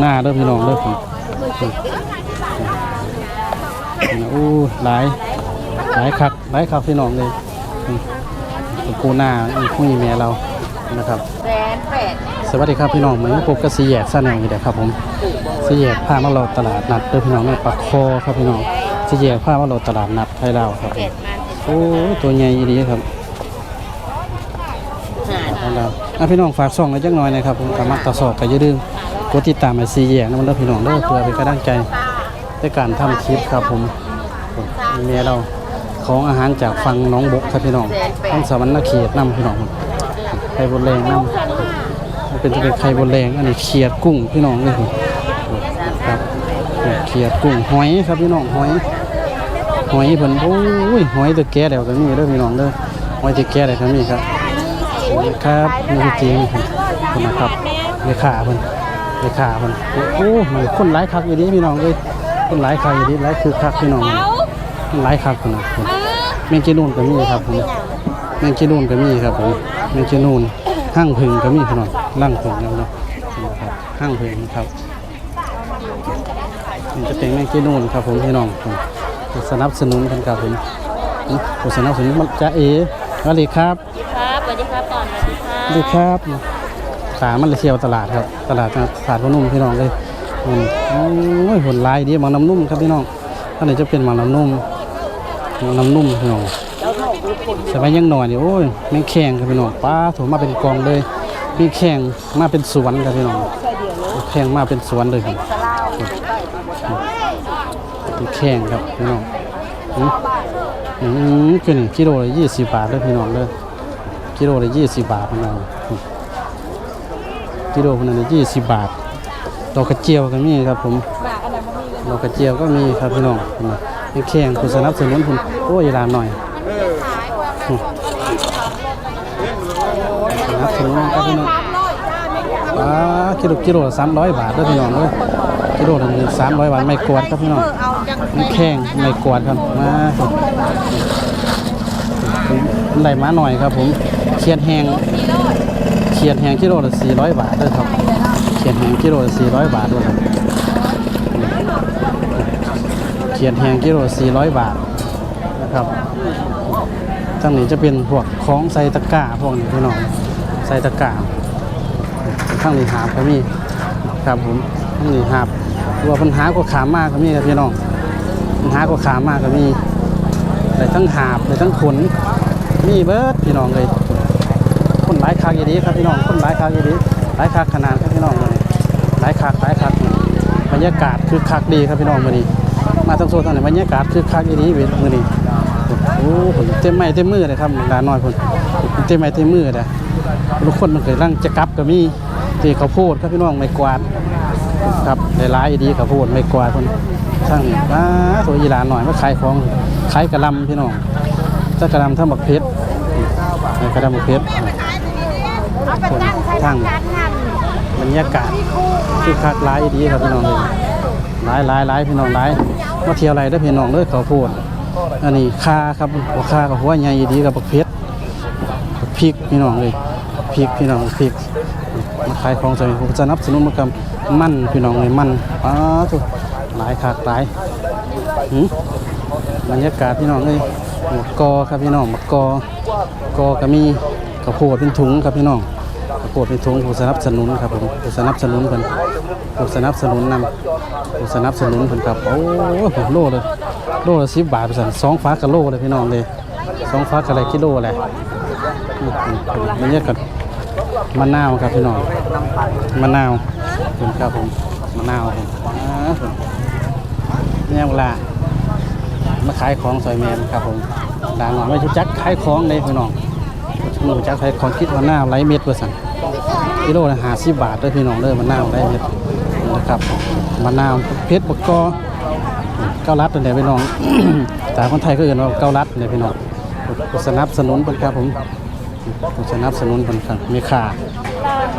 หน้าเด้อพี่น้องเด้อผมอู้หลายหลายคักหลายคักพี่น้องเลยนี่ปูหน้าอีกมีแม่เรานะครับแสนแปดสวัสดีครับพี่น้องเหมือนพบกับสีแยกซ่าแนงอยู่เด้อครับผมสีแยกผ้ามาเราตลาดนัดเด้อพี่น้องเนี่ยปักคอครับพี่น้องสีแยกผ้ามาเราตลาดนัดไทยลาวครับเจ็ดมันโอ้ตัวใหญ่ดีครับหาไทยลาวอะพี่น้องฝากส่องไว้จักหน่อยนะครับผมกามักตะสอบกันอย่าลืม กดติดตามไอซีแยกนะมันเด้อพี่น้องเด้อเพื่อเป็นกำลังใจในการทำคลิปครับผมผมเมียเราของอาหารจากฟังหน้องบกครับพี่น้องทั้งสวรรค์เขตนำพี่น้องไข่บนแรงนำเป็นจะเป็นไข่บนแรงอันนี้เขียดกุ้งพี่น้องเลยครับเขียดกุ้งหอยครับพี่น้องหอยหอยเพิ่นโอ้ยหอยตะแก่แล้วก็มีเด้อพี่น้องเด้อหอยตะแก่แล้วก็มีครับครับมีจริงคุณนะครับเลขาเพิ่น เลขาเพิ่นโอ้มันคนหลายคักอยู่ดีพี่น้องเอ้ยคนหลายคักอยู่ดีหลายคือคักพี่น้องคนหลายคักคุณนะแมงจีนูนก็มีครับผมแมงจีนูนก็มีครับผมแมงจีนูนห้างพึ่งก็มีพี่น้องร่างพึ่งแล้วเนาะนะครับห้างพึ่งนะครับมันจะเป็นแมงกีนูนครับผมพี่น้องผมสนับสนุนกันครับผมอื้อผมสนับสนุนมันจะเอ๋สวัสดีครับครับสวัสดีครับก่อนสวัสดีครัสวัสดีครับ ขามันเลยเที่ยวตลาดครับ ตลาดตลาดพนุ่มพี่น้องเลยอืมโอ้ยผลลายดีมังน้ำนุ่มครับพี่น้องอันนี้จะเป็นมังน้ำนุ่มมังน้ำนุ่มพี่น้องสมัยยังหน่อยนี่โอ้ยแม่งแข่งครับพี่น้องป้าถูมาเป็นกองเลยมีแข่งมาเป็นสวนครับพี่น้องแข่งมาเป็นสวนเลยครับมีแข่งครับพี่น้องอืมอืมคือนี่กิโลละยี่สิบบาทเลยพี่น้องเลยกิโลละยี่สิบบาทพี่น้อง กิโลคนนั้นยี่สิบบาทดอกกระเจียวก็มีครับผมดอกกระเจียวก็มีครับพี่น้องมีแข่งคุณสนับสนุนคุณโอ้ยลาหน่อยนับถึงนครับพี่น้องว้ากิโลกิโลสามร้อยบาทด้อพี่น้องเด้อกิโลหนึ่งสามร้อยบาทไม่กวาดครับพี่น้องไม่แข้งไม่กวาดครับมาผมได้มาหน่อยครับผมเขียดแห้ง เขียดแหงกิโลละสี่ร้อยบาทด้อครับเขียดแหงกิโลละสี่ร้อยบาทด้วยครับเขียดแหงกิโลละสี่ร้อยบาทนะครับทั้งนี้จะเป็นพวกของใส่ตะกร้าพวกนี้พี่น้องใส่ตะกร้าข้างนี้หาบก็มีครับผมข้างนี้หาบตัวปัญหาก็ขามมากก็มีครับพี่น้องปัญหาก็ขามมากก็มีได้ทั้งหาบได้ทั้งขนมีเบิร์ดพี่น้องเลย คนหลายคากอย่างนี้ครับพี่น้องคนหลายคากอย่างนี้หลายคากขนาดครับพี่น้องหลายคากหลายคากบรรยากาศคือคักดีครับพี่น้องวันนี้ มาทั้งโซนทางไหนบรรยากาศคือคักอย่างนี้เวทมือนี้โอ้ผลเต็มไม้เต็มมือเลยครับดาน้อยผลเต็มไม้เต็มมือเลยทุกคนมันเคยร่างจะกลับก็มีที่เขาโพูดครับพี่น้องไม่กวาดครับหลายดีเขาวโพูดไม่กวาดคนช่างว้าตัวยีหลานหน่อยมาขายของขายกระลำพี่น้องถ้ากระลำถ้าบักเพชรกระลำบักเพชร ส่วนทางบรรยากาศคือคักหลายดีครับพี่น้องเลยลายหลายหลายพี่น้องหลายมาเที่ยวอะไรได้พี่น้องเลยเขาพูดอันนี้คาครับหัวคากับหัวใหญ่ดีกับบักเพชรพริกพี่น้องเลยพริกพี่น้องพริกมาขายของใส่ผมจะนับสนุนมากำมันพี่น้องเลยมันอ้าทุกหลายคักหลายบรรยากาศพี่น้องเลยหมกกอครับพี่น้องหมกกอกอก็มีข้าวโพดเป็นถุงครับพี่น้อง วดเป็นถุงผมสนับสนุนครับผมผมสนับสนุนเพิ่นผมสนับสนุนนำผมสนับสนุนเพิ่นครับโอ้ผมโลเลยโลละสิบบาทเปอร์เซ็นสองฟ้ากะโลเลยพี่น้องเลยสองฟ้ากะไรกิโลแหละบรรยากาศมะนาวครับพี่น้องมะนาวเป็นครับผมมะนาวผมเนี่ยเวลามาขายของซอยแมนครับผมด่างหน่อยไม่ชุจักขายของเลยพี่น้องหนูจักขายของคิดมะนาวไรเม็ดเปอร์เซ็นต์ กิโลละห้าสิบบาทเลยพี่น้องเลยมะนาวไรเม็ดนะครับมะนาวเพชรบกกอเก้าลัดเนี่ยพี่น้องแต่คนไทยก็เอื่นว่าเก้าลัดเนี่ยพี่น้องสนับสนุนเป็นครับผมสนับสนุนคนครับมีขา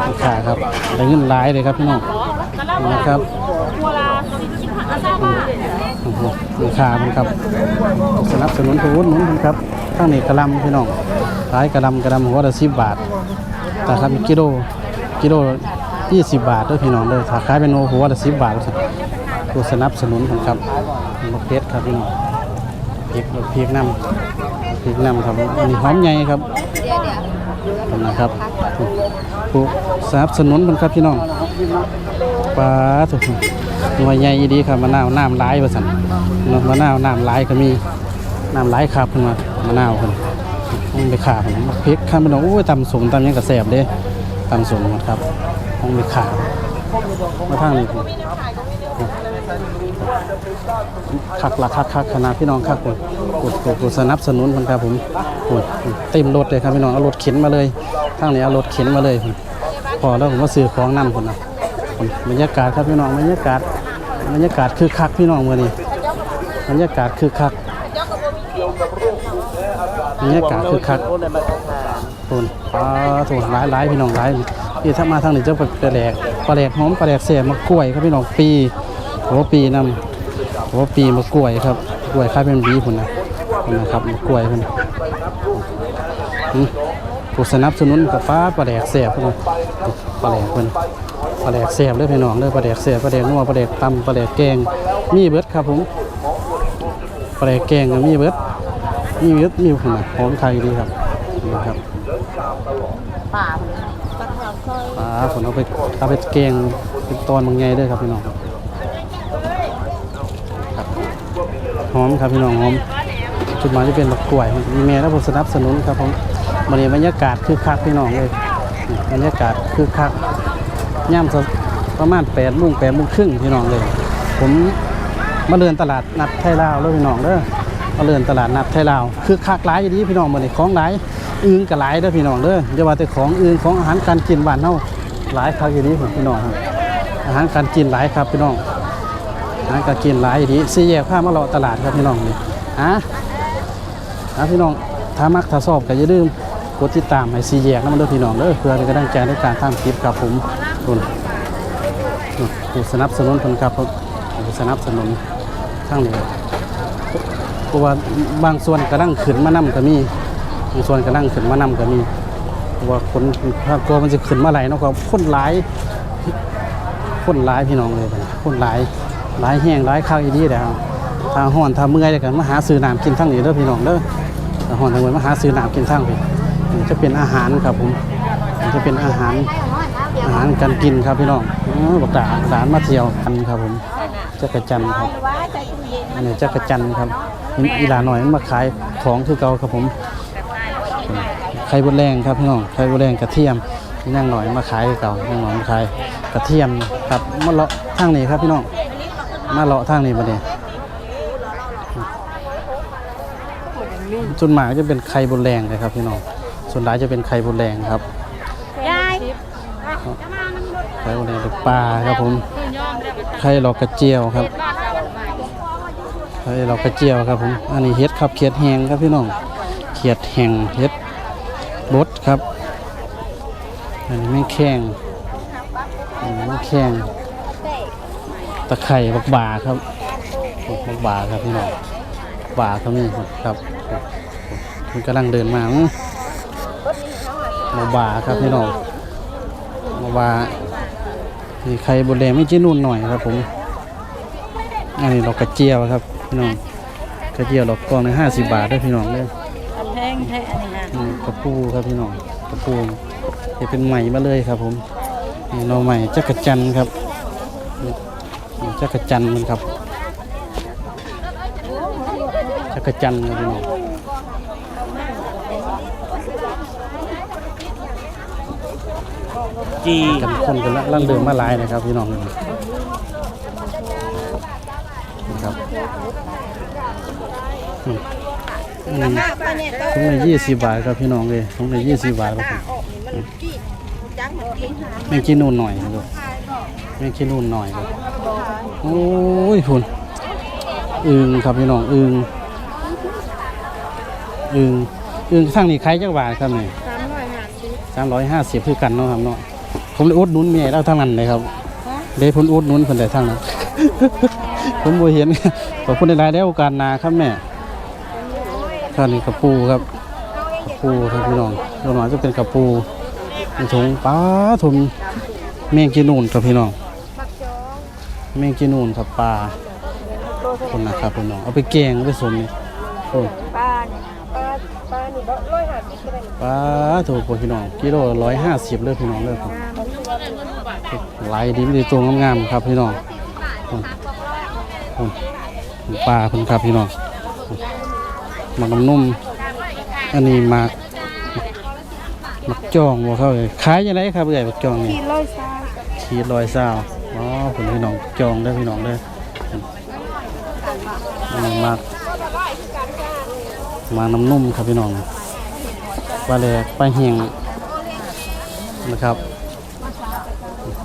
มีขาครับได้เงินหลายเลยครับพี่น้องนะครับมีขามันครับ สนับสนุนผู้อุดหนุนคนครับทั้งนี้กระลำพี่น้องขายกระลำกระลำหัวละสิบบาทแต่ครับกิโล กิโลยี่สิบบาทด้วยพี่น้องเลยถ้าขายเป็นโอหัวละสิบบาทผู้สนับสนุนผมครับมะเพชรครับพี่น้องพริกพริกน้ำพริกน้ำครับอันนี้หอมใหญ่ครับนะครับผู้สนับสนุนผมครับพี่น้องปลาถูกหน่วยใหญ่ดีครับมะนาวน้ำร้ายประสันเนมะนาวน้ำร้ายก็มีน้ำร้ายครับขึ้นมามะนาวขึ้นต้องไปขาผมพริกข้ามพี่น้องโอ้ยตำสมตำยังกระแสบเด้ ตำสมหมดครับต้องไปขามาทางนี้ผมคักละคักคักขนาดพี่น้องคักคนกดกดกดสนับสนุนคนครับผมโอ้ยเต็มรถเลยครับพี่น้องเอารถเข็นมาเลยทางนี้เอารถเข็นมาเลยพุ่นพอแล้วผมมาซื้อของนำคนนะพุ่นบรรยากาศครับพี่น้องบรรยากาศบรรยากาศคือคักพี่น้องเมื่อนี้บรรยากาศคือคักบรรยากาศคือคัก ทุนปลาทุนหลายหลายพี่น้องหลายพี่ถ้ามาทางนี้จะเป็นปลาแหลกปลาแหลกหอมปลาแหลกเสียมะกล้วยครับพี่น้องปีหัวปีนำหัวปีมะกล้วยครับกล้วยคล้ายเป็นบีพุ่นนะพุ่นนะครับมะกล้วยพุ่นอืมผู้สนับสนุนกับฟ้าปลาแหลกเสียบพุ่นนะปลาแหลกพุ่นปลาแหลกเสียบเลยพี่น้องเลยปลาแหลกเสียบปลาแหลกนัวปลาแหลกตำปลาแหลกแกงมีเบิดครับผมปลาแหลกแกงก็มีเบิดมีเบิดมีพุ่นนะหอมไทยดีครับนี่ครับ ป่าปักห ลังซอยปลาผมเอาไปเอาไปแกงเป็นตอนบางไงเด้วยครับพี่น้องครับหอมครับพี่น้องหอมจุดหมายที่เป็นบักกล้วยมีแม่และผมสนับสนุนครับผมบรรยากาศคือคักพี่น้องเลยบรรยากาศคือคักย่ำสักประมาณแปดโมงแปดโมงครึ่งพี่น้องเลย ผมมาเดินตลาดนัดไทยลาวแล้วพี่น้องเด้อมาเดินตลาดนัดไทยลาวคือคักหลายอย่างนี้พี่น้องมาเนี่ยของหลายอึงกับหลายเด้อพี่น้องเด้ออย่าว่าแต่ของอึงของอาหารการกินบ้านเฮา หลายคักอย่างนี้พี่น้องครับอาหารการกินหลายครับพี่น้องอาหารการกินหลายอย่างนี้สี่แยกผ้ามาเลาะตลาดครับพี่น้องนี่อะอะพี่น้องถ้ามักถ้าชอบก็อย่าลืมกดติดตามให้สี่แยกนะมันด้อพี่น้องเด้อเพื่อเป็นกำลังใจในการทำคลิปครับผมคุณผู้สนับสนุนคนครับผู้สนับสนุนทั้งนี้เพราะว่าบางส่วนกำลังขึ้นมานํก็มีบางส่วนกำลังขึ้นมานํก็มี ว่าคนกลัวมันจะขึ้นมาไหลายเนาะก็คนหลายคนหลายพี่น้องเลยบัดนี้คนหลายหลายแห้งหลายข้าวอีดีแล้วถ้าห้อนถ้าเมื่อยกันมาหาซื้อน้ำกินทั้งนี้เด้อพี่น้องเด้อถ้าห้อนทั้งวันมาหาซื้อน้ำกินทั้งพี่จะเป็นอาหารครับผมจะเป็นอาหารอาหารการกินครับพี่น้องอ๋อบอกด่าหลานมาเที่ยวกันครับผมจักรจันครับอันนี้จักรจันทร์ครับอีหลาหน่อยมาขายของคือเก่าครับผม ไข่บดแรงครับพี่น้องไข่บดแรงกระเทียมนั่งหน่อยมาขายคือเก่านั่งหน่อยมาขายกระเทียมครับมาเลาะทางนี้ครับพี่น้องมาเลาะทางนี้มาเนี่ยส่วนมากจะเป็นไข่บดแรงเลยครับพี่น้องส่วนหลายจะเป็นไข่บดแรงครับยายไข่บดแดงเป็นปลาครับผมไข่หลอกกระเจียวครับไข่หลอกกระเจียวครับผมอันนี้เฮ็ดครับเขียดแหงครับพี่น้องเขียดแหงเฮ็ด บดครับอันนี้ไม่แข้งอันนี้ไม่แข้งตะไคร่บักบาครับบักบาครับพี่น้องบาเขามีครับมันกำลังเดินมาบักบาครับพี่น้องมาว่านี่ไข่บดแดงไม่จิ้นุ่นหน่อยครับผมอันนี้ดอกกระเจียวครับพี่น้องกระเจียวดอกกองในห้าสิบบาทได้พี่น้องเลย งแท้นี่ฮะนี่กระปูครับพี่น้องกระปูจะเป็นใหม่มาเลยครับ ผมนี่หน่อใหม่จักรจันครับจักรจันมันครับจักรจันครับพี่น้องจีกันคนกันละล่างเดิมมาหลายนะครับพี่น้องนี่ครับ อืมอืมถุงละยี่สิบบาทครับพี่น้องเลยถุงละยี่สิบบาทครับผมแม่งกินนูนหน่อยครับแม่งกินนูนหน่อยครับโอ้ยคุณอึงครับพี่น้องอึงอึงอึงทั้งนี้ใครจักบาทครับนี่สามร้อยห้าสิบคือกันเนาะครับเนาะผมเลยอุดหนุนเมียเราทั้งนั้นเลยครับเลยผมอุดหนุนคนแต่ทั้งนั้นผมบ่เห็นขอบคุณในรายได้โอกาสหนาครับแม่ ข้าวนี่กระปูครับกระปูครับพี่น้องเราหน่อยจะเป็นกระปูในถุงป้าถุงแมงกีนูนครับพี่น้องมักจ้องแมงกีนูนครับปลาคนนะครับพี่น้องเอาไปแกงเอาไปสมนี่โอ้ป้าเนี่ยป้าป้านี่บ่ร้อยห้าสิบก็ได้ปลาถูกพี่น้องกิโลร้อยห้าสิบเลยพี่น้องเลยครับลายดีดีตัวงามๆครับพี่น้องปลาเพิ่นครับพี่น้อง หมักน้ำนุ่ม อันนี้หมักหมักจองบ่เข้าเลยขายยังไงครับเอ่ยหมักจองนี่กินร้อยซาขีดลอยเศร้าอ๋อผมพี่น้องจองได้อพี่น้องได้ออันนี้มากมาน้ำนุ่มครับพี่น้องปลาแหลกปลาเหียงนะครับ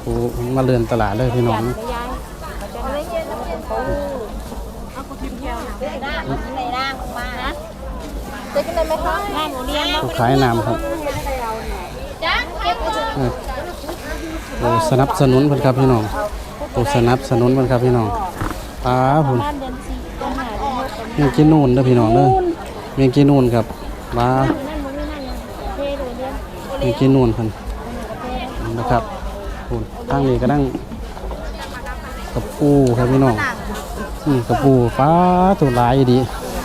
โอ้มาเรือนตลาดเลยพี่น้อง ยายจะไม่เย็นน้ำปูเอาคุณพิมพ์แก้วในหน้าในหน้ามานะ จะกินได้ไหมคะแม่หนูเรียนผู้ขายน้ำครับจ้าเก็บไปเถอะเออโอ้สนับสนุนเพิ่นครับพี่น้องโอ้สนับสนุนเพิ่นครับพี่น้องปลาผมบ้านเดือนสี่ต้นหาเดือนหกเดือนยังกินนู่นเด้อพี่น้องเด้อยังกินนู่นครับปลานั่นมึงนี่นั่นยังเท่เลยเดือนยังกินนู่นเพิ่นนะครับคุณตั้งนี้ก็นั่งกระปูครับพี่น้องอืมกระปูฟ้าตัวหลายดี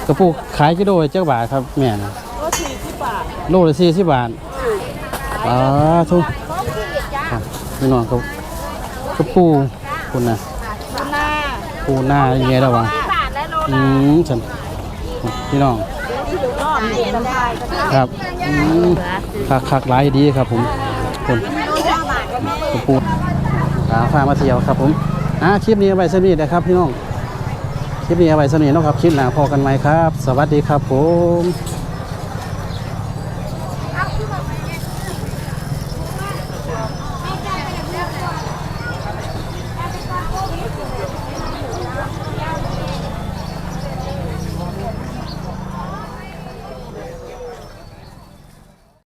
กระปูขายกิโลเจ้าบาทครับแม่นะก็สี่สิบบาทโลละสี่สิบบาทฟ้าทุกครับพี่น้องครับกระปูคุณนะหน้าปูหน้าอย่างเงี้ยแล้ววะบาทและโลอืมฉันพี่น้องรอบเห็นได้ครับอืมคักคักหลายดีครับผมคุณกระปูขาพามาเที่ยวครับผมอ่าคลิปนี้เอาไว้สนิทนะครับพี่น้อง คลิปนี้เอาไว้สนิทนะครับคลิปหน้าพอกันไหมครับ สวัสดีครับผม